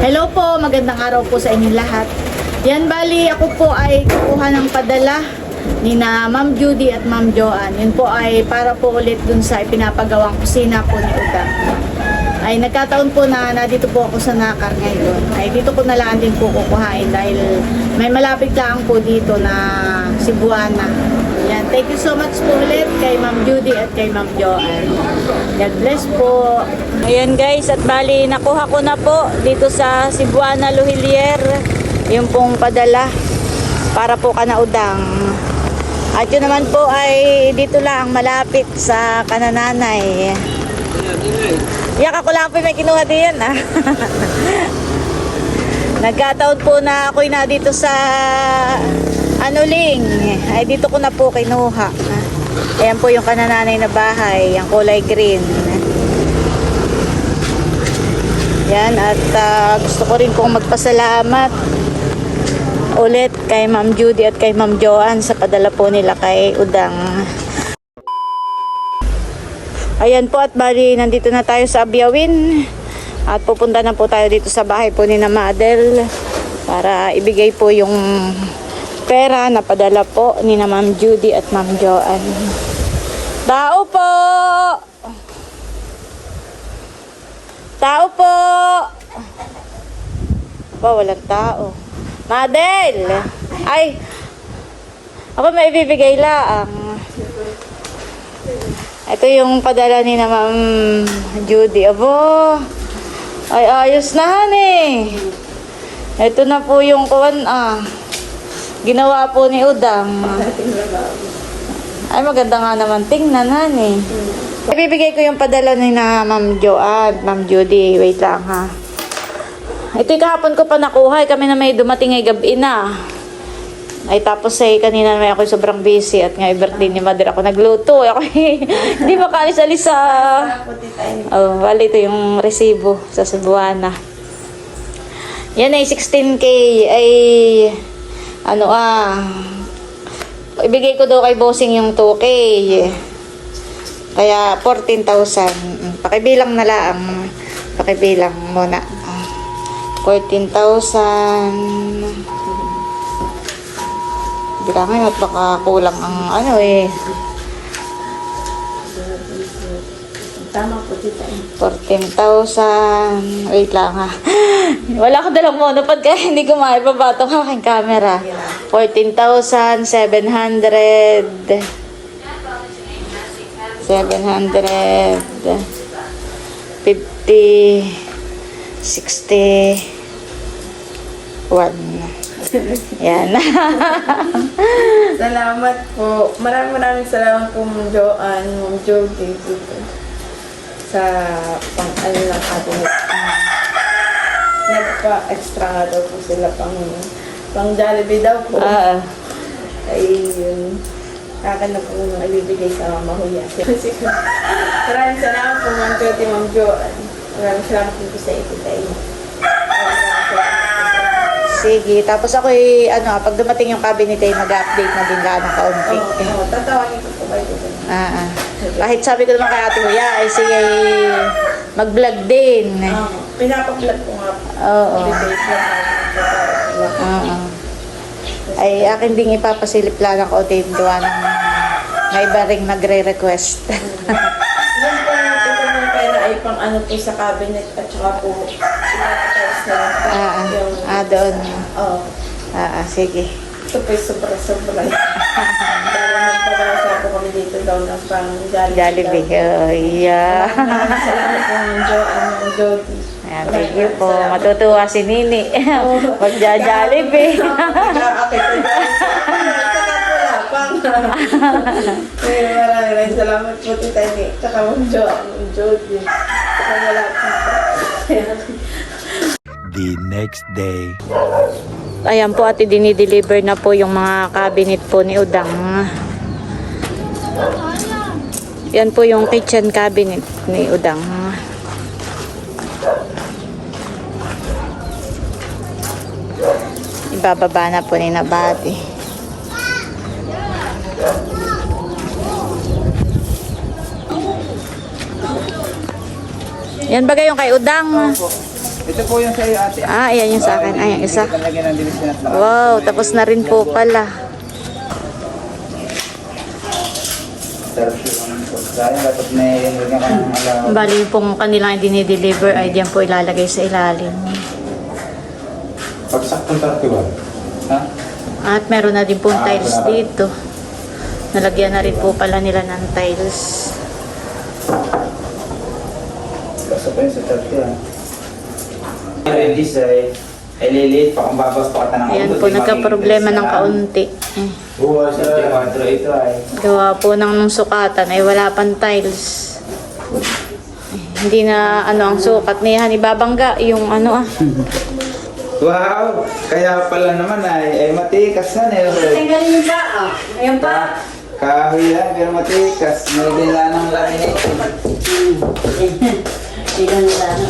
Hello po, magandang araw po sa inyong lahat. Yan bali, ako po ay kukuha ng padala ni na Ma'am Judy at Ma'am Joanne. Yun po ay para po ulit dun sa ipinapagawang kusina po ni Uda. Ay nagkataon po na nandito po ako sa Nakar ngayon. Ay dito ko na lang din po kukuhain dahil may malapit lang po dito na Cebuana. Yan, thank you so much po ulit kay Ma'am Judy at kay Ma'am Joanne. God bless po. Ayan guys, at bali nakuha ko na po dito sa Cebuana Luhilier yung pong padala para po kanaudang. At yun naman po ay dito lang malapit sa kanananay. Yak ako lang po may kinuha din ah. Nagkataon po na ako'y na dito sa Anuling. Ay dito ko na po kinuha. Ayan po yung kanananay na bahay, yung kulay green. Yan at ah, gusto ko rin pong magpasalamat ulit kay Ma'am Judy at kay Ma'am Joanne sa padala po nila kay Udang. Ayan po at bali nandito na tayo sa Abiawin at pupunta na po tayo dito sa bahay po ni na Madel para ibigay po yung pera na padala po ni na Ma'am Judy at Ma'am Joanne. Tao po! Tao po! Ba, walang tao. Madel! Ay! Ako may ibibigay lang. Ito yung padala ni na Ma'am Judy. Abo! Ay, ayos na han eh. Ito na po yung kuwan ah. Ginawa po ni Udang. Ay, maganda nga naman tingnan han eh. Ibibigay ko yung padala ni na Ma'am Jo at Ma'am Judy. Wait lang ha. Ito yung kahapon ko pa nakuha. eh. Kami na may dumating ay gabi na. Ay tapos ay kanina may ako sobrang busy at nga birthday ni mother ako nagluto. Ako hindi makalis-alis sa... Oh, wala ito yung resibo sa Cebuana. Yan ay 16k ay ano ah ibigay ko daw kay bossing yung 2k. Kaya 14,000. Mm, Pakibilang na lang. Pakibilang muna. 14,000. Bilangin at baka kulang ang ano eh. Tama po, tita. 14,000. Wait lang ha. Wala ko dalang monopod kaya hindi ko maibabato ang aking camera. 14,700. 700. 50. 61. Yan. Salamat po. Maraming maraming salamat po, Joanne, Ma'am Jody, dito. Sa pang ano lang ating nagpa-extra nga daw po sila pang pang Jollibee daw po. Ah, ah. Ay, yun. Akin na po nung ibibigay sa Mama Huya. Kasi maraming salamat po, Ma'am Jody, Ma'am Joanne. Maraming salamat po sa ito tayo. Sige, tapos ako ano, pag dumating yung cabinet ay mag-update na din lang ng kaunti. Oo, tatawagin ko po kayo. Ah, ah. Kahit sabi ko naman kay Ate Huya, ay sige, mag-vlog din. Um, pinapag-vlog ko nga. Oo. Oo. Ay, akin ding ipapasilip lang ng kaunti yung gawa ng may iba ring nagre-request. Yung po natin po ng pera ay pang ano po sa cabinet at saka po ipapatas na lang po ah, ah. yung... ah, doon. Oo. Ah, ah, sige. ito po sobra-sobra. Dahil nagpagasa po kami dito daw ng pang Jollibee. Jollibee. Oh, yeah. Maraming Salamat po ng Jo, ano, Jody. Ayan, thank you po. Matutuwa si Nini. Magja-Jollibee. Kaya maraming maraming salamat po tita ni. Tsaka mong Jo, mong Jody. Wala po. the next day. Ayan po at dinideliver na po yung mga cabinet po ni Udang. Yan po yung kitchen cabinet ni Udang. Ibababa na po ni Nabati. Yan bagay yung kay Udang. Ito po yung sa iyo ate. Ah, ayan yung sa akin. Ay, yung isa. Wow, tapos na rin po pala. Sarap pagkain. Dapat may lagyan ka ng alaw. Bali yung pong kanilang dinideliver ay diyan po ilalagay sa ilalim. Pag saktong 31. Ha? At meron na din pong Ah, tiles wala. dito. Nalagyan na rin po pala nila ng tiles. Basta pa yun sa tatlo ah. Ready sa ay liliit pa kung babas pa ka ng Ayan ulo, po, di nagka-problema ng magiging kaunti. Eh, na lang. 24 ito ay. gawa po ng nung sukatan ay wala pang tiles. Eh, hindi na ano ang sukat niya, ibabangga yung ano ah. Wow! Kaya pala naman ay, ay matikas na eh. Tanggalin yung pa ah. Ayan Pa, kahoy yan, pero matikas. Nilagyan ng laminate. Ilan na ang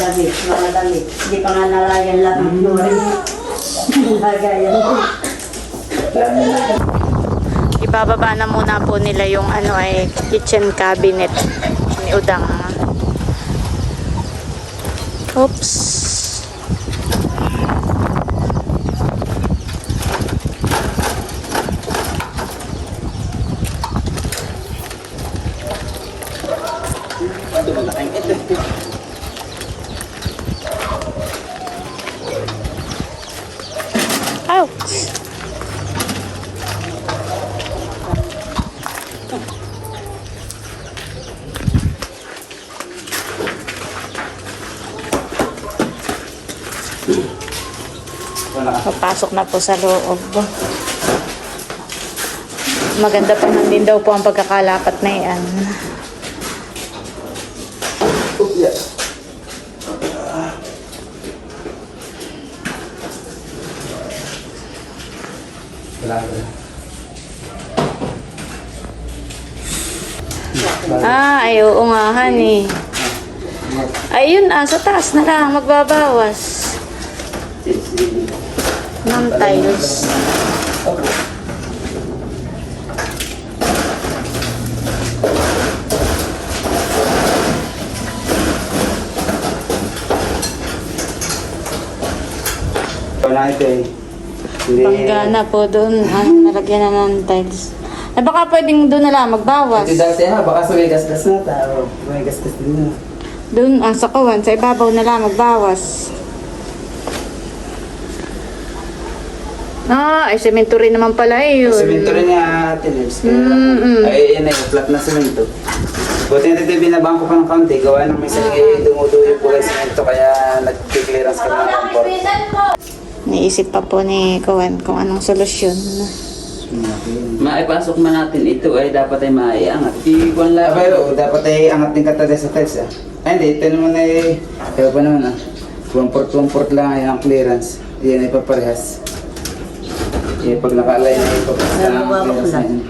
damit, mga damit. Hindi pa nga nalayan lang ang buhay. Lagayan. Ibababa na muna po nila yung ano ay kitchen cabinet ni Udang. Oops. Ouch. Papasok na po sa loob. Maganda pa man din daw po ang pagkakalapat na yan. Wala. Ah, ay oo nga, honey. Ayun ah, sa taas na lang, magbabawas. Ng tiles. Panggana po doon, ah, nalagyan na ng tiles. Eh baka pwedeng doon na lang magbawas. Ito dati ha, baka sa may gasgas na tao. May gasgas din na. Doon ang sakawan, sa ibabaw na lang magbawas. Ah, ay semento rin naman pala eh yun. Semento rin niya ate Lips. Kaya, Mm, mm. ay yan ay flat na semento. Buti na dito binabangko pa ng kaunti. Gawa ng may sarili dumuduyo po ng semento kaya nag-clearance ka ng comfort. Naisip pa po ni Kawan kung anong solusyon. Maipasok man natin ito ay dapat ay maiangat. Iwan lang. Abay, oh, dapat ay angat din katade sa tiles ah. Ay hindi, ito naman ay, kaya pa naman ah. One-port, one-port lang ay ang clearance. Yan ay paparehas. Eh, pag naka-align na ito, ang clearance na yun.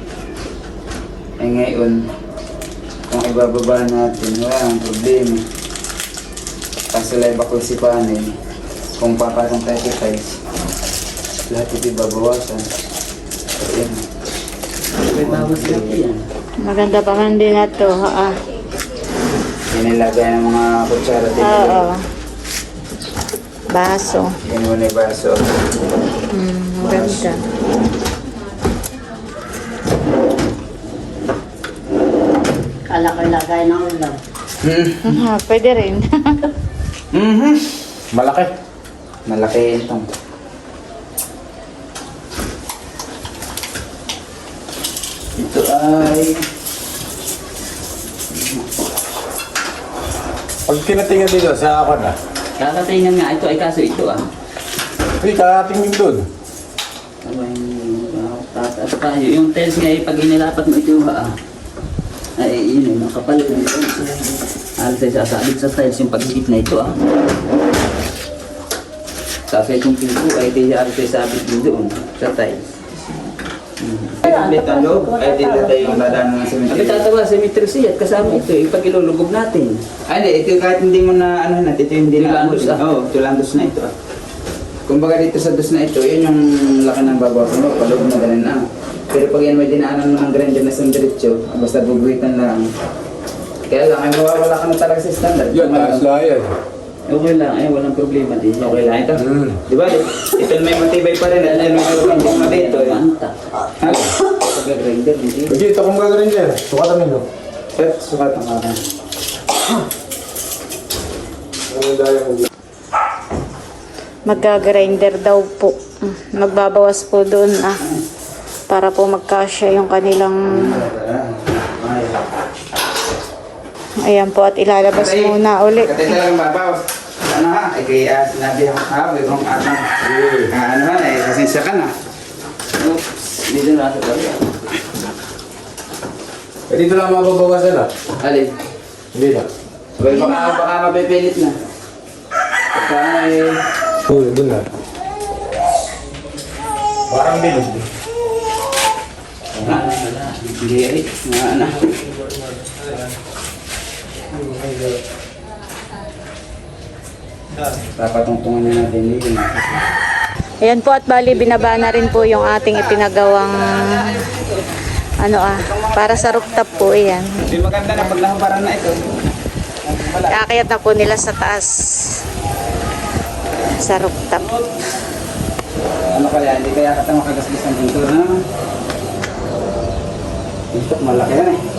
Ay ngayon, kung ibababa natin, wala ang problema. Kaso lang bakul si panel. Kung papasang tayo sa tiles, lahat ito ibabawasan. May bawas lang yan. Maganda pa man din na to. Ah, Inilagay ng mga kutsara dito. oo. Baso. Yan mo na yung baso. Hmm, maganda. Kala ko lagayan ng ulam. Hmm. Ah, pwede rin. Mhm. Malaki. Malaki itong. Ito ay... Pag tinatingnan dito sa ako na, Kakatingnan nga ito ay kaso ito ah. hindi kakatingin doon. Abay, ah, tataas pa. Yung tiles nga ay pag inilapat mo ito ah. Ay, yun eh, makapal. Alas ay sasabit sa tiles yung pagkikit na ito ah. Kasi itong pinto ay di alas ay sabit din doon sa tiles. Ang loob. Ay dito tayo yung dadaan ng cemetery. tatawa, symmetry siya at kasama ito eh, pag ilulugog natin. Ay hindi, ito kahit hindi mo na ano na, ito yung hindi na Tulandos ah. Oo, tulandos na ito ah. Kumbaga dito sa dos na ito, yun yung laki ng babawasan mo, paloob na ganun na. Pero pag yan may dinaanan mo ng grinder na sa diretso, basta bubuhitan lang. Kaya lang, ay mawawala ka na talaga sa standard. Yun, taas lang yan. Okay lang, ay walang problema din. Okay lang ito. Hmm. Di ba? Ito may matibay pa rin. At ano yung hindi mabito. eh. Manta. Ha? Pag-grinder, hindi. Sige, ito kung gagawin dyan. Sukatan mo. Sir, sukat ang akin. Ano dahil mo Mag-grinder daw po. Mm, Magbabawas po doon ah. Para po magkasya yung kanilang... Ayan po at ilalabas muna ulit. Katay talagang babaw. Ano ha? Ay kaya sinabi ako kahapon kung atang ah, ano ha, eh, pasensya ka na. Oops, dito na sa tabi. Eh, dito lang mababawasan ah. Alin? Hindi na. Well, baka, baka mapipilit na. Pagka eh, Oo, doon na. Parang bilog. ah, hindi eh, mga ano. Papatungtungan na natin dito. Ayan po at bali binaba na rin po yung ating ipinagawang ano ah, para sa rooftop po yan. Hindi maganda na pag nahabaran na ito. Wala. Kakayat na po nila sa taas sa rooftop. Ano kaya, hindi kaya kata makagasgas ng pintura na. Ito, malaki yan eh.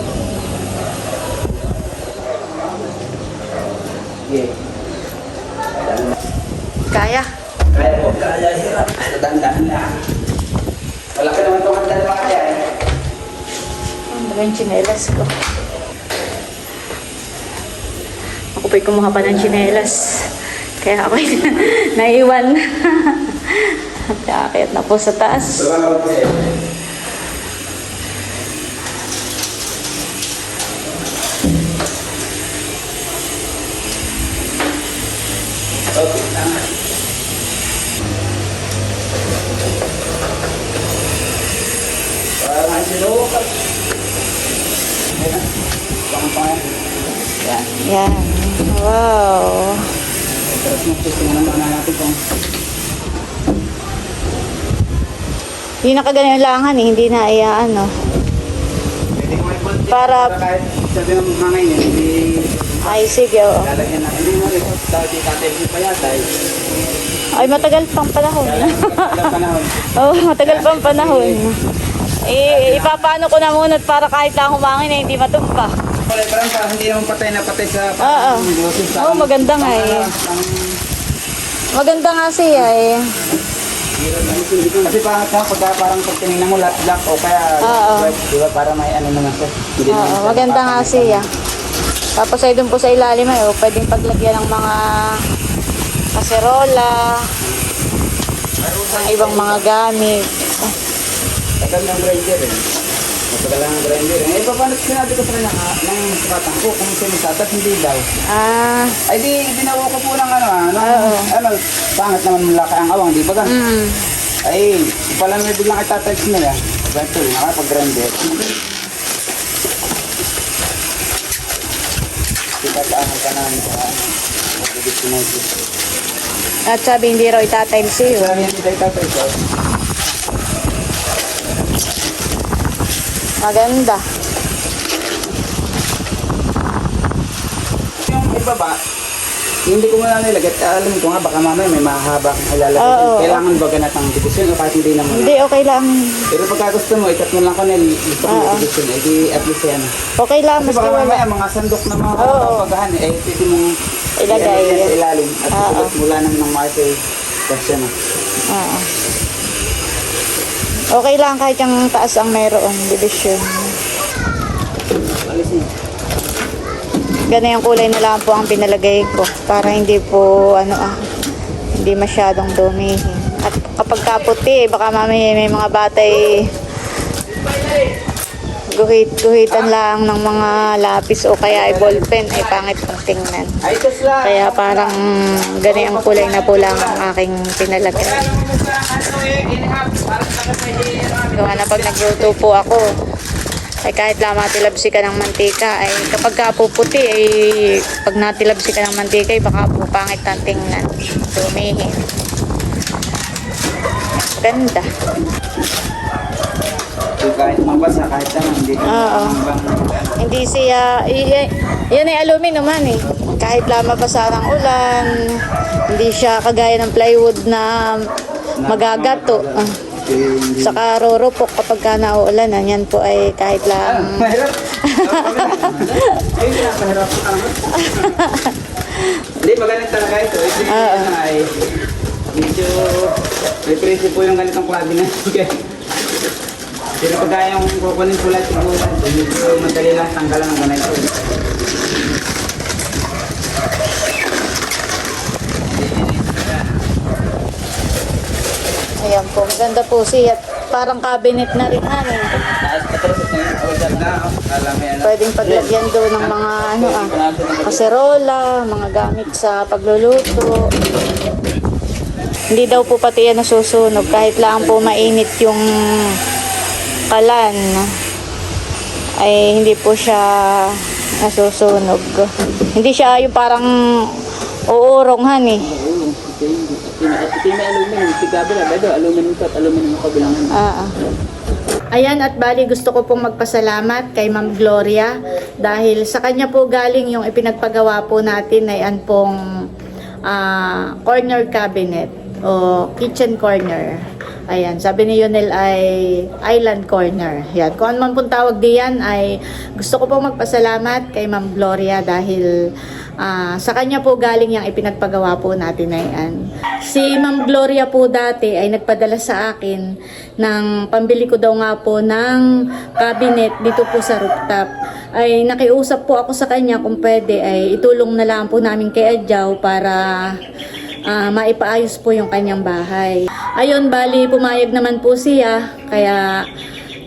Kaya? Kaya po, kaya hirap. Tandaan na. Malaki naman itong handa mga kaya eh. Ano ba yung chinelas ko? Ako po'y kumuha pa ng chinelas. Kaya ako'y naiwan. Kakayat na po sa taas. Ano po eh. Okay, tama. Parang sinukat. Ayan. Pang-pang. Yan. Wow. Hindi na kagalangan eh. Hindi na iya ano. Para- sabi ng mga ngayon, hindi Ay, sige. Oh. lalagyan natin. Hindi mo rin. Di tatay pa yata. eh. Ay, matagal pang panahon. Oo, matagal pang panahon. Eh, ipapano ko na muna para kahit lang humangin na hindi matumpa. Wala parang parang hindi naman patay na patay sa Oo. Oo, maganda nga eh. Maganda nga siya eh. Kasi parang parang pagka parang pag tinignan mo lahat black o kaya Oo. di ba para may ano naman siya. Hindi naman Oo, siya maganda nga siya. Tapos ay doon po sa ilalim ay oh, pwedeng paglagyan ng mga kaserola, ng ibang mga gamit. Tagal ng grinder eh. Matagal lang ang grinder eh. Eh, paano sinabi ko sa kanya ka, ng batang ko kung sino tatas hindi daw. Ah, Ay di, binawa ko po ng ano ah, ng, Oo. ano, pangit naman malaki ang awang, di ba gan? mm, Ay, pala may biglang itatouch nila. Ganito, nakapag-grinder. Itataahan ka namin sa ano. Mabigit ko na ito. at sabi hindi raw itatimes yun. Sabi yan, hindi itatouch ko. Maganda. Yung ibaba, hindi ko muna nilagay. Alam ko nga, baka mamaya may mahaba kang ilalagay. Oo. Kailangan ba ganat ang division o kahit hindi naman? Hindi, okay lang. Pero pagka gusto mo, itat mo lang ko nil, gusto ko Oo. yung division. Eh, di at least yan. Okay lang, Kasi baka wala. mamaya mga sandok na mga Oo. kapagahan eh, pwede mong Ilagay. yan sa ilalim. At Oo. uh mula ng marke, kasi na. Oo. Okay lang kahit yung taas ang mayroon, division. Ganun yung kulay na lang po ang pinalagay ko para hindi po ano ah hindi masyadong dumihin. At kapag kaputi, baka mamaya may mga batay guhit guhitan lang ng mga lapis o kaya ay ballpen ay pangit ang tingnan. Kaya parang ganun ang kulay na po lang ang aking pinalagay. Gawa na pag nagluto po ako, ay kahit lang matilabsi ka ng mantika, ay kapag ka po puti, ay pag natilabsi ka ng mantika, ay baka po pangit ang tingnan. Dumihin. Ganda. Kahit mga Ang basa kahit ano, hindi ka Oo. Hindi siya, y- y- yan ay aluminum man eh. Kahit lang mabasa ng ulan, hindi siya kagaya ng plywood na magagato. Ah. hindi. Saka rurupok kapag ka nauulanan, yan po ay kahit lang Mahirap. Naman. Hindi, magaling talaga ito. Ito yung Oo. ano ay medyo represi po yung ganitong klase na Pero pag kaya yung kukunin pula siguro, medyo madali lang tanggalan ng ganito. Ayan po, maganda po siya. Parang cabinet na rin namin. Pwedeng paglagyan doon ng mga ano ah, kaserola, mga gamit sa pagluluto. Hindi daw po pati yan nasusunog kahit lang po mainit yung kalan ay hindi po siya nasusunog. Hindi siya yung parang uuronghan eh. Oo. May aluminum. Ito kabila. Bedo, aluminum to at aluminum ang kabilangan. Ah, ah. Ayan at bali gusto ko pong magpasalamat kay Ma'am Gloria dahil sa kanya po galing yung ipinagpagawa po natin ay an pong ah, corner cabinet o kitchen corner. Ayan, sabi ni Yunel ay island corner. Yan, kung ano man pong tawag diyan ay gusto ko pong magpasalamat kay Ma'am Gloria dahil ah, sa kanya po galing yung ipinagpagawa po natin na yan. Si Ma'am Gloria po dati ay nagpadala sa akin ng pambili ko daw nga po ng cabinet dito po sa rooftop. Ay nakiusap po ako sa kanya kung pwede ay itulong na lang po namin kay Adjaw para ah, maipaayos po yung kanyang bahay. Ayun, bali pumayag naman po siya kaya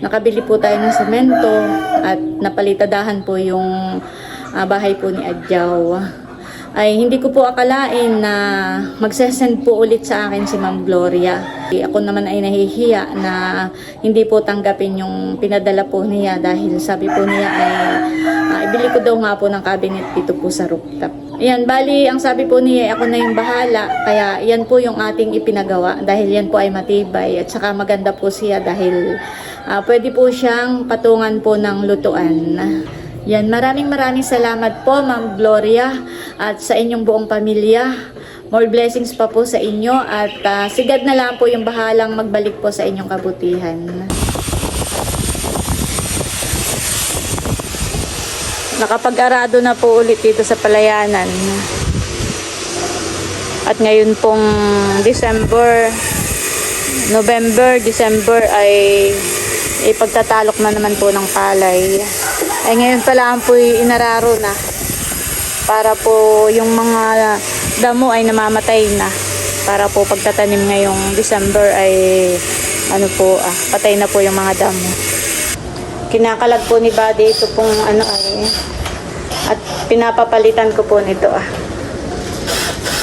nakabili po tayo ng semento at napalitadahan po yung ah, bahay po ni Adjaw ay hindi ko po akalain na magsesend po ulit sa akin si Ma'am Gloria. Ako naman ay nahihiya na hindi po tanggapin yung pinadala po niya dahil sabi po niya ay ah, ibili ko daw nga po ng cabinet dito po sa rooftop. Ayan, bali, ang sabi po niya, ako na yung bahala. Kaya yan po yung ating ipinagawa dahil yan po ay matibay at saka maganda po siya dahil ah, pwede po siyang patungan po ng lutuan. Yan, maraming maraming salamat po Ma'am Gloria at sa inyong buong pamilya. More blessings pa po sa inyo at ah, sigad na lang po yung bahalang magbalik po sa inyong kabutihan. Nakapag-arado na po ulit dito sa palayanan. At ngayon pong December, November, December ay ipagtatalok na naman po ng palay. Ay ngayon pala po inararo na para po yung mga damo ay namamatay na para po pagtatanim ngayong December ay ano po ah, patay na po yung mga damo. Kinakalag po ni Buddy ito pong ano ay at pinapapalitan ko po nito ah.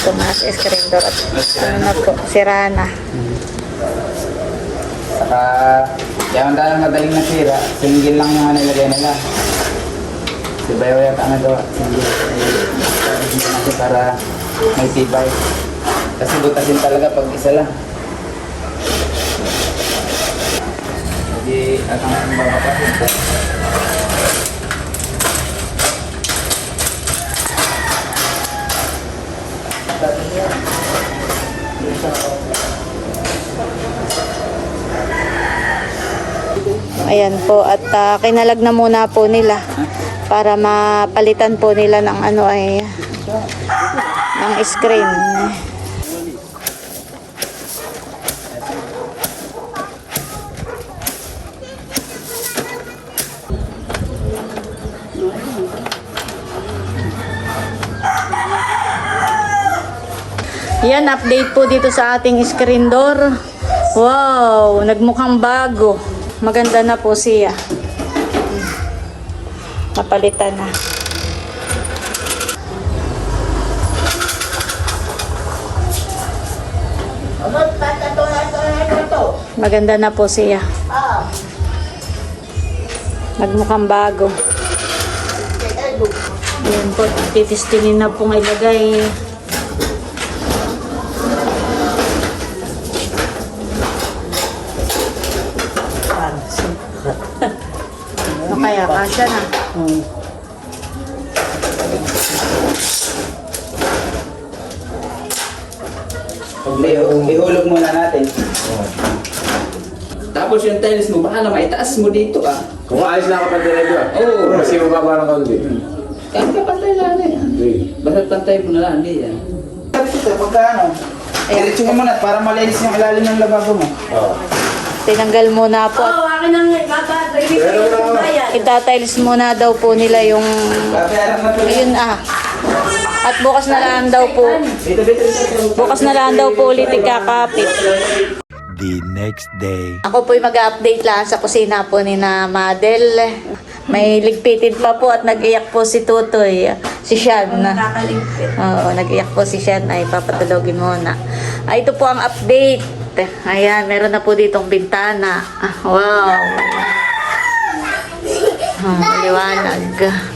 Tumaas screen door at ano na po, sira na. Saka, kaya ang dahil madaling nasira, single lang yung ano ilagay nila. Si Bayo yata ang nagawa, single. Hindi para may tibay. Kasi butasin talaga pag isa lang. Hindi, at ang babapasin. Ayan po at ah, kinalag na muna po nila para mapalitan po nila ng ano ay ng screen. Yan, update po dito sa ating screen door. Wow, nagmukhang bago. Maganda na po siya. Napalitan na. Maganda na po siya. Nagmukhang bago. Ayan po, titistingin na pong ilagay. kaya kasya na. Hmm. Ihu- Ihulog muna natin. Tapos yung tiles mo, baka na maitaas mo dito ah. Kung ayos na kapag diretso ah. Oo. Kasi mababa ng konti. Kahit kapantay lang yan. Hindi. Basta pantay mo na lang, hindi yan. Ito, pagka ano, diretso mo muna para malinis yung ilalim ng lababo mo. Oo. Tinanggal muna po. Oo, akin ang bababalik na- bayan. Itatiles muna daw po nila yung... Ayun ah. At bukas na lang daw po. Bukas na lang daw po ulit ikakapit. The next day. Ako po'y mag-update lang sa kusina po ni na Madel. May ligpitin pa po at nag-iyak po si Tutoy. Si Sean. Nakakaligpit. Oo, nag-iyak po si Sean. Ay, papatulogin muna. Ah, ito po ang update. Ayan, meron na po ditong bintana. Ah, wow. Ah, maliwanag.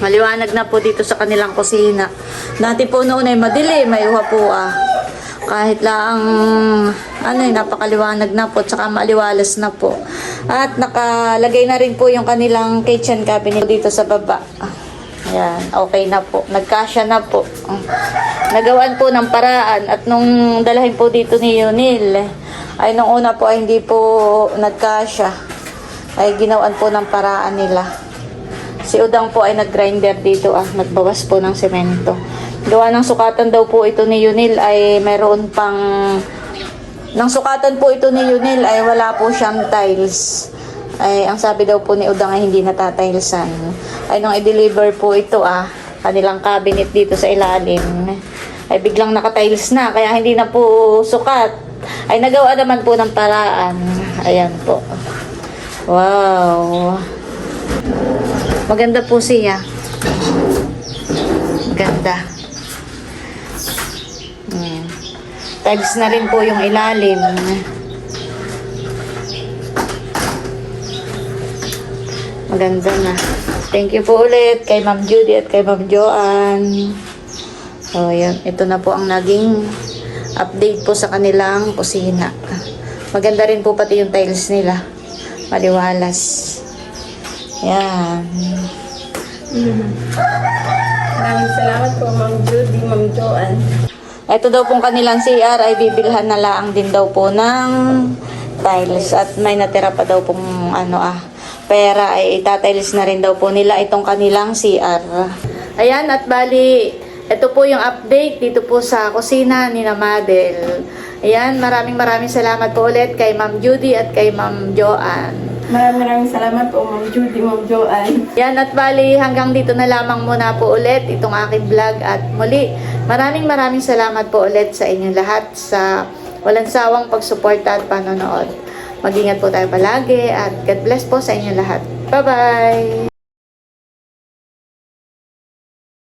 Maliwanag na po dito sa kanilang kusina. Dati po noon ay madilim, may uha po ah. Kahit lang, ano eh, napakaliwanag na po, tsaka maliwalas na po. At nakalagay na rin po yung kanilang kitchen cabinet dito sa baba. Ayan, okay na po. Nagkasya na po. Nagawaan po ng paraan at nung dalahin po dito ni Yunil, ay nung una po ay hindi po nagkasya. Ay ginawan po ng paraan nila. Si Udang po ay nag-grinder dito ah, nagbawas po ng semento. Gawa ng sukatan daw po ito ni Yunil ay meron pang nang sukatan po ito ni Yunil ay wala po siyang tiles. Ay ang sabi daw po ni Udang ay hindi natatilesan. Ay nung i-deliver po ito ah, kanilang cabinet dito sa ilalim ay biglang nakatiles na kaya hindi na po sukat. Ay nagawa naman po ng paraan. Ayan po. Wow. Maganda po siya. Ganda. Hmm. Tiles na rin po yung ilalim. Maganda na. Thank you po ulit kay Ma'am Judy at kay Ma'am Joanne. So, yun. Ito na po ang naging update po sa kanilang kusina. Maganda rin po pati yung tiles nila. Maliwalas. Yan. Maraming salamat po, Ma'am Judy, Ma'am Joanne. Ito daw pong kanilang CR ay bibilhan na lang din daw po ng tiles at may natira pa daw pong ano ah pera ay itatiles na rin daw po nila itong kanilang CR. Ayan at bali ito po yung update dito po sa kusina ni na Madel. Ayan, maraming maraming salamat po ulit kay Ma'am Judy at kay Ma'am Joanne. Maraming maraming salamat po, Ma'am Judy, Ma'am Joanne. Yan at bali hanggang dito na lamang muna po ulit itong aking vlog at muli maraming maraming salamat po ulit sa inyong lahat sa walang sawang pagsuporta at panonood. Mag-ingat po tayo palagi at God bless po sa inyong lahat. Bye-bye!